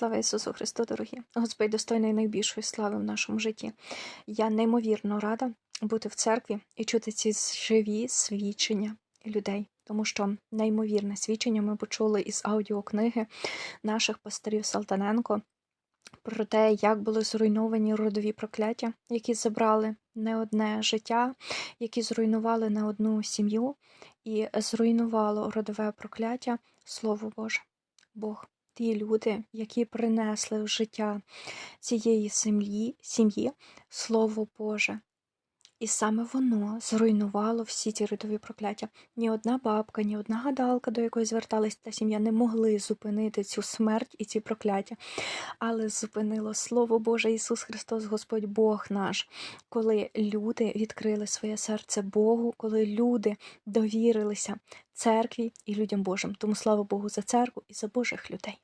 Слава Ісусу Христу, дорогі! Господь достойний найбільшої слави в нашому житті. Я неймовірно рада бути в церкві і чути ці живі свідчення людей, тому що неймовірне свідчення ми почули із аудіокниги наших пасторів Салтаненко про те, як були зруйновані родові прокляття, які забрали не одне життя, які зруйнували не одну сім'ю, і зруйнувало родове прокляття Слово Боже. Бог, ті люди, які принесли в життя цієї землі, сім'ї Слово Боже. І саме воно зруйнувало всі ті родові прокляття. Ні одна бабка, ні одна гадалка, до якої зверталась та сім'я, не могли зупинити цю смерть і ці прокляття. Але зупинило Слово Боже Ісус Христос, Господь Бог наш, коли люди відкрили своє серце Богу, коли люди довірилися церкві і людям Божим. Тому слава Богу за церкву і за Божих людей.